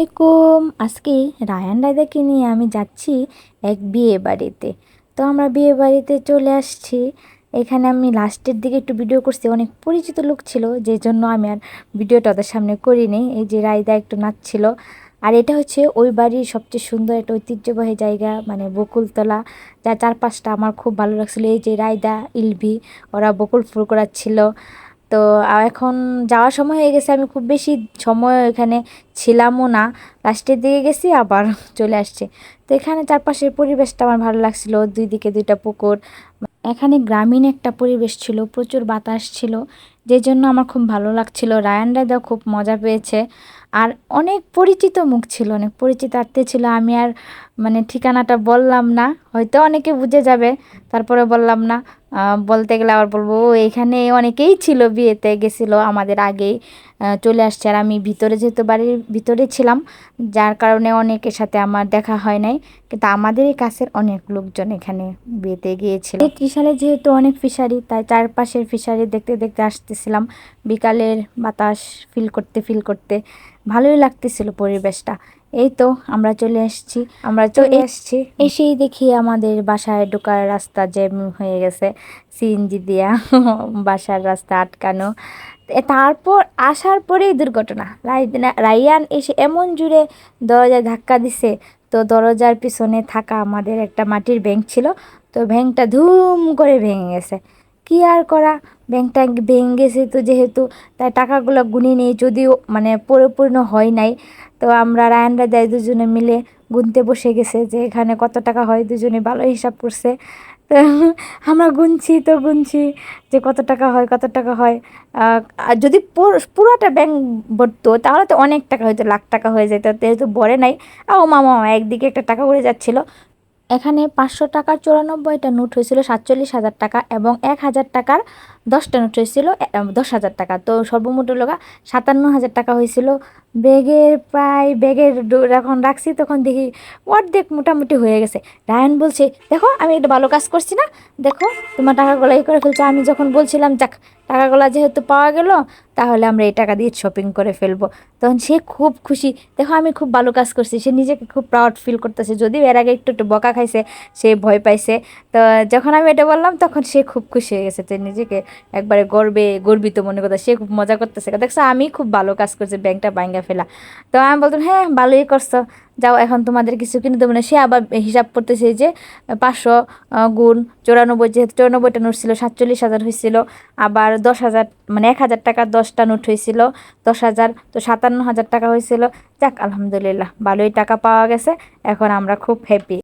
এরকম আজকে রায়ান রায়দাকে নিয়ে আমি যাচ্ছি এক বিয়ে বাড়িতে। তো আমরা বিয়ে বাড়িতে চলে আসছি। এখানে আমি লাস্টের দিকে একটু ভিডিও করছি। অনেক পরিচিত লোক ছিল যে জন্য আমি আর ভিডিওটা ওদের সামনে করিনি। এই যে রায়দা একটু নাচছিল। আর এটা হচ্ছে ওই বাড়ির সবচেয়ে সুন্দর একটা ঐতিহ্যবাহী জায়গা মানে বকুলতলা, যার চারপাশটা আমার খুব ভালো লাগছিল। এই যে রায়দা, ইলভি, ওরা বকুল ফুল করাচ্ছিল। তো এখন যাওয়ার সময় হয়ে গেছে, আমি খুব বেশি সময় এখানে ছিলামও না। লাস্টের দিকে গেছি, আবার চলে আসছে। তো এখানে চারপাশের পরিবেশটা আমার ভালো লাগছিল, দুই দিকে দুইটা পুকুর। এখানে গ্রামীণ একটা পরিবেশ ছিল, প্রচুর বাতাস ছিল। যে জন্য আমার খুব ভালো লাগছিল। রায়ান রায়দা খুব মজা পেয়েছে। আর অনেক পরিচিত মুখ ছিল অনেক পরিচিত আত্মীয় ছিল। আমি আর মানে ঠিকানাটা বললাম না। হয়তো অনেকে বুঝে যাবে। তারপরে বললাম না। বলতে গেলে আবার বলব "ও, এখানে অনেকেই ছিল বিয়েতে গেছিল আমাদের আগেই চলে আসছে। আর আমি ভিতরে যেহেতু বাড়ির ভিতরে ছিলাম যার কারণে অনেকের সাথে আমার দেখা হয় নাই। কিন্তু আমাদেরই কাছের অনেক লোকজন এখানে বিয়েতে গিয়েছিল। এই ত্রিশালে যেহেতু অনেক ফিশারি তাই চারপাশের ফিশারি দেখতে দেখতে আসতেছিলাম বিকালের বাতাস ফিল করতে ফিল করতে ভালোই লাগতেছিল পরিবেশটা। এই তো আমরা চলে এসেছি আমরা চলে এসেছি এসেই দেখি আমাদের বাসায় ঢোকার রাস্তা জ্যাম হয়ে গেছে। সিএনজি দিয়া বাসার রাস্তা আটকানো। তারপর আসার পরেই দুর্ঘটনা। রাই- রাইয়ান এসে এমন জুড়ে দরজায় ধাক্কা দিছে তো দরজার পিছনে থাকা আমাদের একটা মাটির ব্যাংক ছিল তো ব্যাংকটা ধুম করে ভেঙে গেছে। কি আর করা ব্যাংকটা ভেঙে গেছে তো যেহেতু, তাই টাকাগুলো গুনে নিয়ে যদিও মানে পরিপূর্ণ হয় নাই। তো আমরা রায়ানরা দেয় দুজনে মিলে গুনতে বসে গেছে যে এখানে কত টাকা হয়, দুজনে ভালো হিসাব করছে। তো আমরা গুনছি তো গুনছি যে কত টাকা হয়, কত টাকা হয়। আর যদি পুর- পুরোটা ব্যাংক ভরতো, তাহলে তো অনেক টাকা হয়তো, লাখ টাকা হয়ে যেত, যেহেতু বড়ে নাই। ও মামা, একদিকে একটা টাকা উড়ে যাচ্ছিল এখানে পাঁচশো টাকার চুরানব্বইটা নোট হয়েছিল সাতচল্লিশ হাজার টাকা এবং এক হাজার টাকার দশটা নোট হয়েছিল দশ হাজার টাকা। তো সর্বমোট লোকা সাতান্ন হাজার টাকা হয়েছিল। ব্যাগের প্রায় ব্যাগের যখন রাখছি তখন দেখি অর্ধেক মোটামুটি হয়ে গেছে। রায়ন বলছে, দেখো, আমি একটা ভালো কাজ করছি না। দেখো, তোমার টাকাগুলো এই করে ফেলছে। আমি যখন বলছিলাম, যাক, টাকাগুলো যেহেতু পাওয়া গেল, তাহলে আমরা এই টাকা দিয়ে শপিং করে ফেলব। তখন সে খুব খুশি। দেখো, আমি খুব ভালো কাজ করছি। সে নিজেকে খুব প্রাউড ফিল করতেছে। যদিও এর আগে একটু একটু বকা খাইছে, সে ভয় পাইছে। তো যখন আমি এটা বললাম, তখন সে খুব খুশি হয়ে গেছে তো নিজেকে একবারে গর্বে, গর্বিত মনে করতে সে খুব মজা করতেছে। দেখছ, আমি খুব ভালো কাজ করছি। ব্যাংকটা ভাঙ্গা ফেলা তো আমি বলতাম হ্যাঁ ভালোই করছ। যাও, এখন তোমাদের কিছু কিনে দেবো না। সে আবার হিসাব করতেছে যে, পাঁচশো গুণ চৌরানব্বই, যেহেতু চৌরানব্বইটা নোট ছিল, সাতচল্লিশ হাজার হয়েছিল। আবার দশ হাজার মানে এক হাজার টাকার দশটা নোট হয়েছিল। দশ হাজার, তো সাতান্ন হাজার টাকা হয়েছিল। যাক, আলহামদুলিল্লাহ, ভালোই টাকা পাওয়া গেছে। এখন আমরা খুব হ্যাপি